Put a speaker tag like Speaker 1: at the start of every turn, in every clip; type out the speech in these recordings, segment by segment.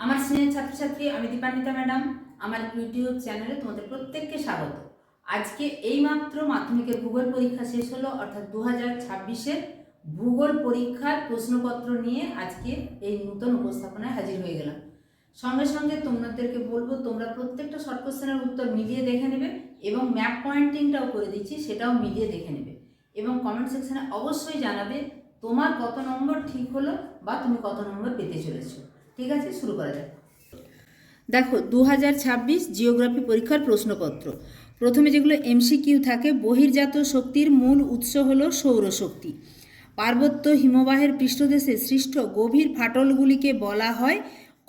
Speaker 1: আমার স্নেহের ছাত্রছাত্রী আমি দীপান্বিতা ম্যাডাম, আমার ইউটিউব চ্যানেলে তোমাদের প্রত্যেককে স্বাগত। আজকে এইমাত্র মাধ্যমিকের ভূগোল পরীক্ষা শেষ হলো, অর্থাৎ দু হাজার ছাব্বিশের ভূগোল পরীক্ষার প্রশ্নপত্র নিয়ে আজকে এই নূতন উপস্থাপনায় হাজির হয়ে গেলাম। সঙ্গে সঙ্গে তোমাদেরকে বলব, তোমরা প্রত্যেকটা শর্ট কোশ্চেনের উত্তর মিলিয়ে দেখে নেবে এবং ম্যাপ পয়েন্টিংটাও করে দিচ্ছি, সেটাও মিলিয়ে দেখে নেবে। এবং কমেন্ট সেকশানে অবশ্যই জানাবে তোমার কত নম্বর ঠিক হলো বা তুমি কত নম্বর পেতে চলেছো। ঠিক আছে, শুরু করা যাক। দেখো দু হাজার ছাব্বিশ জিওগ্রাফি পরীক্ষার প্রশ্নপত্র। প্রথমে যেগুলো এমসিকিউ থাকে, বহির্জাত শক্তির মূল উৎস হলো সৌরশক্তি। পার্বত্য হিমবাহের পৃষ্ঠদেশে সৃষ্ট গভীর ফাটলগুলিকে বলা হয়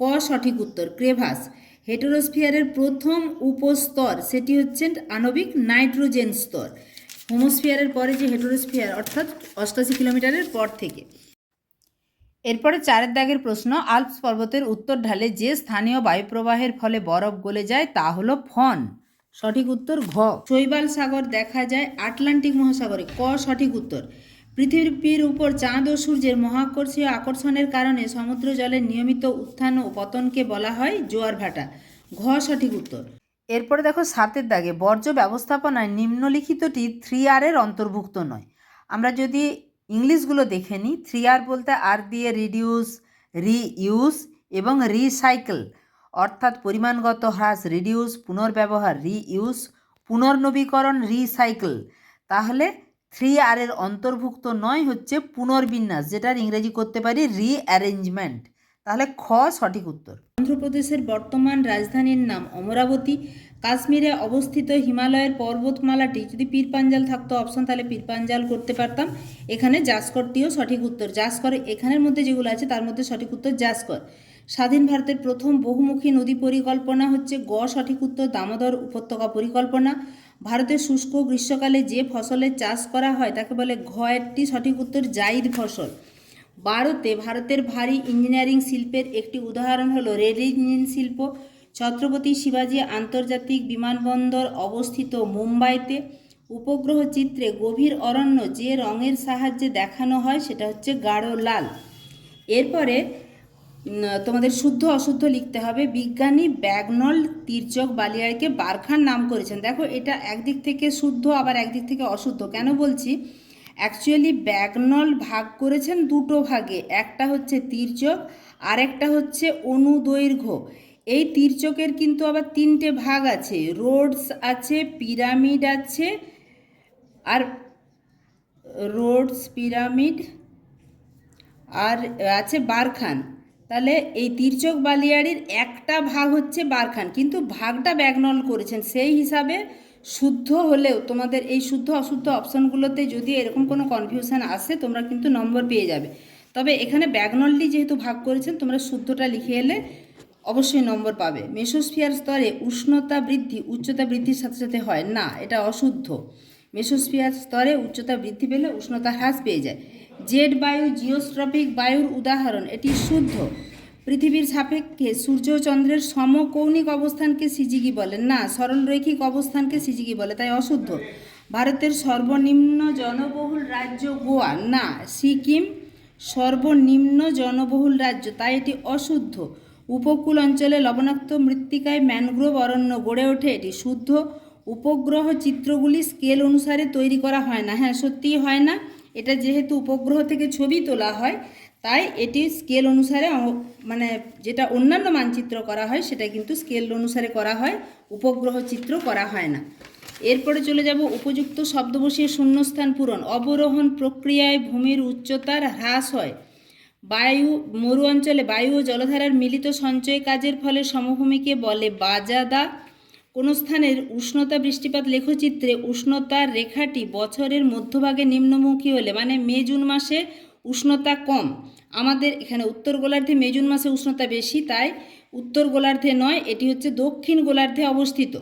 Speaker 1: ক সঠিক উত্তর, ক্রেভাস। হেটেরোস্ফিয়ারের প্রথম উপস্তর সেটি হচ্ছে আণবিক নাইট্রোজেন স্তর। হোমোস্ফিয়ারের পরে যে হেটেরোস্ফিয়ার, অর্থাৎ অষ্টাশি কিলোমিটারের পর থেকে। এরপরে চারের দাগের প্রশ্ন, আলপস পর্বতের উত্তর ঢালে যে স্থানীয় বায়ুপ্রবাহের ফলে বরফ গলে যায় তা হলো ফন। সঠিক উত্তর ঘ। শৈবাল সাগর দেখা যায় আটলান্টিক মহাসাগরে। ক, সঠিক উত্তর। পৃথিবীর উপর চাঁদ ও সূর্যের মহাকর্ষীয় আকর্ষণের কারণে সমুদ্র জলের নিয়মিত উত্থান ও পতনকে বলা হয় জোয়ার ভাটা। ঘ, সঠিক উত্তর। এরপরে দেখো সাতের দাগে, বর্জ্য ব্যবস্থাপনায় নিম্নলিখিতটি থ্রি আর এর অন্তর্ভুক্ত নয়। আমরা যদি ইংলিশগুলো দেখে নিই থ্রি আর বলতে আর দিয়ে রিডিউস রিইউজ এবং রিসাইকেল অর্থাৎ পরিমাণগত হ্রাস রিডিউস পুনর্ব্যবহার রিইউজ পুনর্নবীকরণ রিসাইকেল তাহলে থ্রি আর এর অন্তর্ভুক্ত নয় হচ্ছে পুনর্বিন্যাস যেটার ইংরেজি করতে পারি রিঅ্যারেঞ্জমেন্ট তাহলে খ সঠিক উত্তর। অন্ধ্রপ্রদেশের বর্তমান রাজধানীর নাম অমরাবতী। কাশ্মীরে অবস্থিত হিমালয়ের পর্বতমালাটি যদি পীরপাঞ্জাল থাকতো অপশন তাহলে পীরপাঞ্জাল করতে পারতাম। এখানে জাসকরটিও সঠিক উত্তর। জাসকর এখানের মধ্যে যেগুলো আছে, তার মধ্যে সঠিক উত্তর জাসকর। স্বাধীন ভারতের প্রথম বহুমুখী নদী পরিকল্পনা হচ্ছে গ সঠিক উত্তর, দামোদর উপত্যকা পরিকল্পনা। ভারতের শুষ্ক গ্রীষ্মকালে যে ফসলের চাষ করা হয়, তাকে বলে ঘ একটি সঠিক উত্তর, জাইদ ফসল। ভারতে, ভারতের ভারী ইঞ্জিনিয়ারিং শিল্পের একটি উদাহরণ হলো রেল ইঞ্জিন শিল্প। ছত্রপতি শিবাজী আন্তর্জাতিক বিমানবন্দর অবস্থিত মুম্বাইতে উপগ্রহ চিত্রে গভীর অরণ্য যে রঙের সাহায্যে দেখানো হয় সেটা হচ্ছে গাঢ় লাল। এরপরে তোমাদের শুদ্ধ অশুদ্ধ লিখতে হবে। বিজ্ঞানী ব্যাগনল তির্যক বালিয়াড়কে বারখান নাম করেছেন। দেখো, এটা একদিক থেকে শুদ্ধ, আবার একদিক থেকে অশুদ্ধ। কেন বলছি? অ্যাকচুয়ালি ব্যাগনল ভাগ করেছেন দুটো ভাগে। একটা হচ্ছে তির্যক আর একটা হচ্ছে অনুদৈর্ঘ্য। এই তির্যকের কিন্তু আবার তিনটে ভাগ আছে। রোডস আছে, পিরামিড আছে, আর রোডস, পিরামিড, আর আছে বারখান। তাহলে এই তির্যক বালিয়াড়ির একটা ভাগ হচ্ছে বারখান। কিন্তু ভাগটা ব্যাগনল করেছেন। সেই হিসাবে শুদ্ধ হলেও, তোমাদের এই শুদ্ধ অশুদ্ধ অপশনগুলোতে যদি এরকম কোনো কনফিউশন আসে, তোমরা কিন্তু নম্বর পেয়ে যাবে। তবে এখানে ব্যাগনলটি যেহেতু ভাগ করেছেন, তোমরা শুদ্ধটা লিখে এলে অবশ্যই নম্বর পাবে। মেসোস্ফিয়ার স্তরে উষ্ণতা বৃদ্ধি, উচ্চতা বৃদ্ধির সাথে সাথে হয়। না, এটা অশুদ্ধ। মেসোস্ফিয়ার স্তরে উচ্চতা বৃদ্ধি পেলে উষ্ণতা হ্রাস পেয়ে যায়। জেড বায়ু, জিওস্ট্রপিক বায়ুর উদাহরণ, এটি শুদ্ধ। পৃথিবীর সাপেক্ষে সূর্য চন্দ্রের সমকৌণিক অবস্থানকে সিজিকি বলে। না, সরলরৈখিক অবস্থানকে সিজিকি বলে, তাই অশুদ্ধ। ভারতের সর্বনিম্ন জনবহুল রাজ্য গোয়া। না, সিকিম সর্বনিম্ন জনবহুল রাজ্য, তাই এটি অশুদ্ধ। উপকূল অঞ্চলে লবণাক্ত মৃত্তিকায় ম্যানগ্রোভ অরণ্য গড়ে ওঠে। এটি শুদ্ধ উপগ্রহ চিত্রগুলি স্কেল অনুসারে তৈরি করা হয় না। হ্যাঁ সত্যিই হয় না। এটা যেহেতু উপগ্রহ থেকে ছবি তোলা হয়, তাই এটি স্কেল অনুসারে মানে যেটা অন্যান্য মানচিত্র করা হয়, সেটা কিন্তু স্কেল অনুসারে করা হয়, উপগ্রহ চিত্র করা হয় না। এরপরে চলে যাব উপযুক্ত শব্দ বসিয়ে শূন্যস্থান পূরণ। অবরোহণ প্রক্রিয়ায় ভূমির উচ্চতার হ্রাস হয়। বায়ু, মরু অঞ্চলে বায়ু ও জলধারার মিলিত সঞ্চয় কাজের ফলে সমভূমিকে বলে বাজাদা। কোনো স্থানের উষ্ণতা বৃষ্টিপাত লেখচিত্রে উষ্ণতার রেখাটি বছরের মধ্যভাগে নিম্নমুখী হলে মানে মে, জুন মাসে উষ্ণতা কম। আমাদের এখানে উত্তর গোলার্ধে মে, জুন মাসে উষ্ণতা বেশি, তাই উত্তর গোলার্ধে নয়, এটি হচ্ছে দক্ষিণ গোলার্ধে অবস্থিত।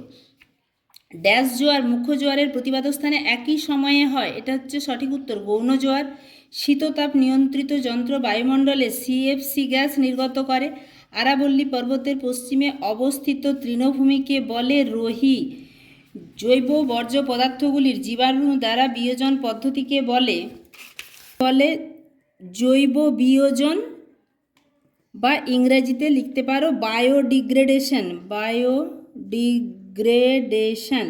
Speaker 1: ড্যাশ জোয়ার মুখ্য জোয়ারের প্রতিবাদ স্থানে একই সময়ে হয়, এটা হচ্ছে সঠিক উত্তর, গৌণ জোয়ার। শীততাপ নিয়ন্ত্রিত যন্ত্র বায়ুমণ্ডলে সিএফসি গ্যাস নির্গত করে। আরাবল্লী পর্বতের পশ্চিমে অবস্থিত তৃণভূমিকে বলে রোহি। জৈব বর্জ্য পদার্থগুলির জীবাণু দ্বারা বিয়োজন পদ্ধতিকে বলে বলে জৈব বিয়োজন বা ইংরেজিতে লিখতে পারো বায়োডিগ্রেডেশন বায়োডিগ্রেডেশন।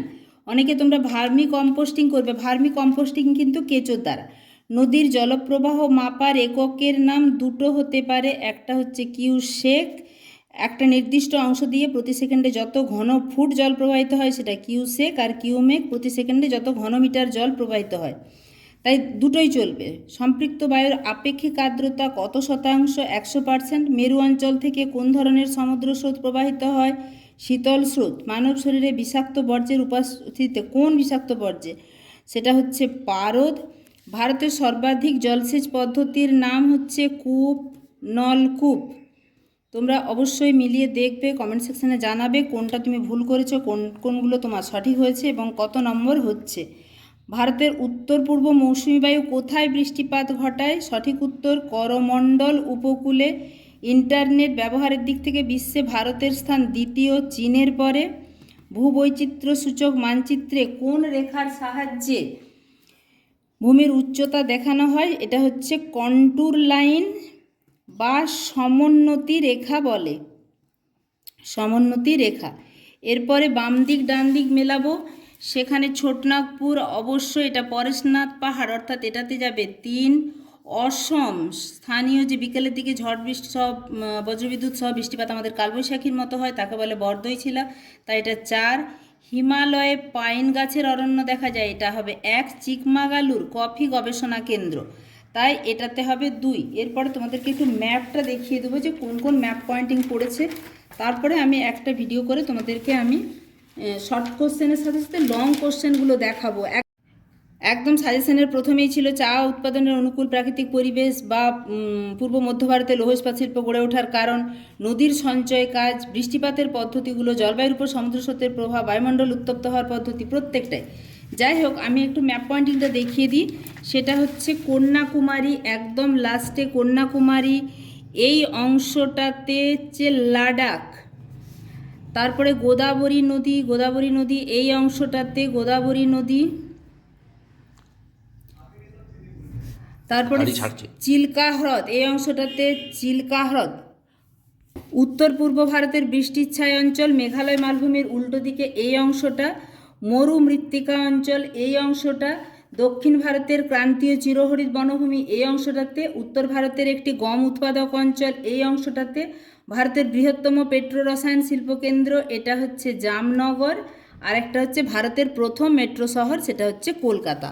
Speaker 1: অনেকে তোমরা ভার্মি কম্পোস্টিং করবে, ভার্মি কম্পোস্টিং কিন্তু কেঁচোর দ্বারা। নদীর জলপ্রবাহ মাপার এককের নাম দুটো হতে পারে। একটা হচ্ছে কিউসেক। একটা নির্দিষ্ট অংশ দিয়ে প্রতি সেকেন্ডে যত ঘন ফুট জল প্রবাহিত হয় সেটা কিউসেক আর কিউমেক প্রতি সেকেন্ডে যত ঘন মিটার জল প্রবাহিত হয়। তাই দুটোই চলবে। সম্পৃক্ত বায়ুর আপেক্ষিক আর্দ্রতা কত শতাংশ? একশো পার্সেন্ট। মেরু অঞ্চল থেকে কোন ধরনের সমুদ্র স্রোত প্রবাহিত হয়? শীতল স্রোত। মানব শরীরে বিষাক্ত বর্জ্যের উপস্থিতিতে কোন বিষাক্ত বর্জ্যে? সেটা হচ্ছে পারদ। ভারতের সর্বাধিক জলসেচ পদ্ধতির নাম হচ্ছে কূপ নলকূপ তোমরা অবশ্যই মিলিয়ে দেখবে কমেন্ট সেকশনে জানাবে কোনটা তুমি ভুল করেছ, কোন, কোনগুলো তোমার সঠিক হয়েছে এবং কত নম্বর হচ্ছে। ভারতের উত্তর পূর্ব মৌসুমী বায়ু কোথায় বৃষ্টিপাত ঘটায়? সঠিক উত্তর, করমণ্ডল উপকূলে। ইন্টারনেট ব্যবহারের দিক থেকে বিশ্বে ভারতের স্থান দ্বিতীয় চীনের পরে। ভূবৈচিত্র্য সূচক মানচিত্রে কোন রেখার সাহায্যে ভূমির উচ্চতা দেখানো হয় এটা হচ্ছে কন্টুর লাইন বা সমোন্নতি রেখা বলে। সমোন্নতি রেখা। এরপরে বাম দিক ডান দিক মেলাবো। সেখানে ছোটনাগপুর অবশ্যই এটা পরেশনাথ পাহাড় অর্থাৎ এটাতে যাবে তিন অসম। স্থানীয় যে বিকেলের দিকে ঝড় বৃষ্টি উম, বজ্রবিদ্যুৎ সহ বৃষ্টিপাত আমাদের কালবৈশাখীর মতো হয় তাকে বলে বরদই ছিলা তাই এটা চার। হিমালয়ে পাইন গাছের অরণ্য দেখা যায়। এটা হবে এক চিকমাগালুর কফি গবেষণা কেন্দ্র। তাই এটাতে হবে দুই। এরপরে তোমাদেরকে একটু ম্যাপটা দেখিয়ে দেবো যে কোন কোন ম্যাপ পয়েন্টিং পড়েছে। তারপরে আমি একটা ভিডিও করে তোমাদেরকে আমি শর্ট কোশ্চেনের সাথে সাথে লং কোশ্চেনগুলো দেখাবো। একদম সাজেশনের প্রথমেই ছিল চা উৎপাদনের অনুকূল প্রাকৃতিক পরিবেশ বা পূর্ব মধ্য ভারতে লৌহ ইস্পাত শিল্প গড়ে ওঠার কারণ, নদীর সঞ্চয় কাজ, বৃষ্টিপাতের পদ্ধতিগুলো, জলবায়ুর উপর সমুদ্র স্রোতের প্রভাব, বায়ুমণ্ডল উত্তপ্ত হওয়ার পদ্ধতি প্রত্যেকটাই। যাই হোক, আমি একটু ম্যাপ পয়েন্টিংটা দেখিয়ে দিই। সেটা হচ্ছে কন্যাকুমারী, একদম লাস্টে কন্যাকুমারী। এই অংশটাতে হচ্ছে লাডাখ। তারপরে গোদাবরী নদী গোদাবরী নদী, এই অংশটাতে গোদাবরী নদী। তারপরে চিল্কা হ্রদ এই অংশটাতে চিল্কা হ্রদ। উত্তর পূর্ব ভারতের বৃষ্টির ছায় অঞ্চল মেঘালয় মালভূমির উল্টো দিকে এই অংশটা মরু মৃত্তিকা অঞ্চল এই অংশটা দক্ষিণ ভারতের ক্রান্তীয় চিরহরিত বনভূমি এই অংশটাতে উত্তর ভারতের একটি গম উৎপাদক অঞ্চল এই অংশটাতে ভারতের বৃহত্তম পেট্রো রসায়ন শিল্পকেন্দ্র এটা হচ্ছে জামনগর আর একটা হচ্ছে ভারতের প্রথম মেট্রো শহর সেটা হচ্ছে কলকাতা।